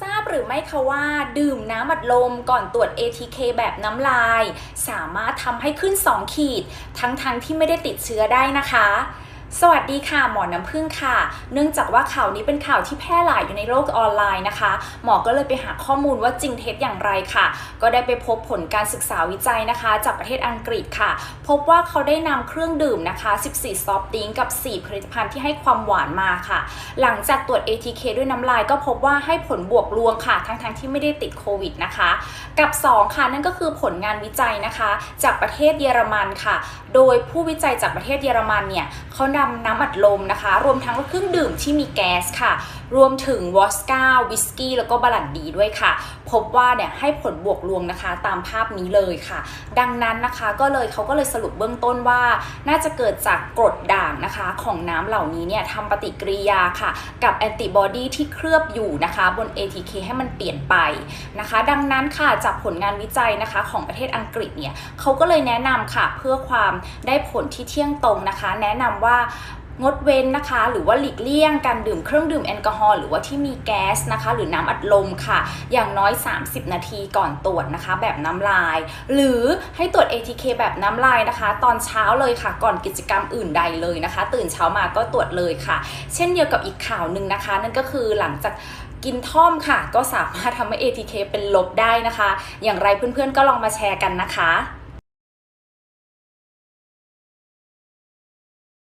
ทราบหรือไม่คะว่าดื่มน้ำอัดลมก่อนตรวจ ATK แบบน้ำลาย สามารถทำให้ขึ้น 2 ขีด ทั้งๆทที่ไม่ได้ติดเชื้อได้นะคะ สวัสดีค่ะ หมอน้ำพึ่งค่ะ เนื่องจากว่าข่าวนี้เป็นข่าวที่แพร่หลายอยู่ในโลกออนไลน์นะคะ หมอก็เลยไปหาข้อมูลว่าจริงเท็จอย่างไรค่ะ ก็ได้ไปพบผลการศึกษาวิจัยนะคะ จากประเทศอังกฤษค่ะ พบว่าเขาได้นำเครื่องดื่มนะคะ 14 ซอฟต์ดริงกับ 4 ผลิตภัณฑ์ที่ให้ความหวานมาค่ะ หลังจากตรวจ ATK ด้วยน้ำลาย ก็พบว่าให้ผลบวกลวงค่ะ ทั้งๆที่ไม่ได้ติดโควิดนะคะ กับ 2 ค่ะ นั่นก็คือผลงานวิจัยนะคะ จากประเทศเยอรมันค่ะ โดยผู้วิจัยจากประเทศเยอรมันเนี่ยเขานำน้ำอัดลมนะคะ รวมทั้งเครื่องดื่มที่มีแก๊สค่ะ รวมถึงวอสก้าวิสกี้ แล้วก็บรันดีด้วยค่ะ พบว่าเนี่ยให้ผลบวกลวงนะคะตามภาพนี้เลยค่ะ ดังนั้นนะคะก็เลยเขาก็เลยสรุปเบื้องต้นว่า น่าจะเกิดจากกรดด่างนะคะของน้ำเหล่านี้เนี่ยทำปฏิกิริยาค่ะ กับแอนติบอดีที่เคลือบอยู่นะคะ บน ATK ให้มันเปลี่ยนไปนะคะ ดังนั้นค่ะจากผลงานวิจัยนะคะของประเทศอังกฤษเนี่ยเขาก็เลยแนะนำค่ะเพื่อความได้ผลที่เที่ยงตรงนะคะ แนะนำว่างดเว้นนะคะ หรือว่าหลีกเลี่ยงการดื่มเครื่องดื่มแอลกอฮอล์หรือว่าที่มีแก๊สนะคะ หรือน้ำอัดลมค่ะ อย่างน้อย 30 นาทีก่อนตรวจนะคะ แบบน้ำลาย หรือให้ตรวจ ATK แบบน้ำลายนะคะ ตอนเช้าเลยค่ะ ก่อนกิจกรรมอื่นใดเลยนะคะ ตื่นเช้ามาก็ตรวจเลยค่ะ เช่นเดียวกับอีกข่าวหนึ่งนะคะ นั่นก็คือหลังจากกินท่อมค่ะ ก็สามารถทำให้ ATK เป็นลบได้นะคะ อย่างไรเพื่อนๆก็ลองมาแชร์กันนะคะ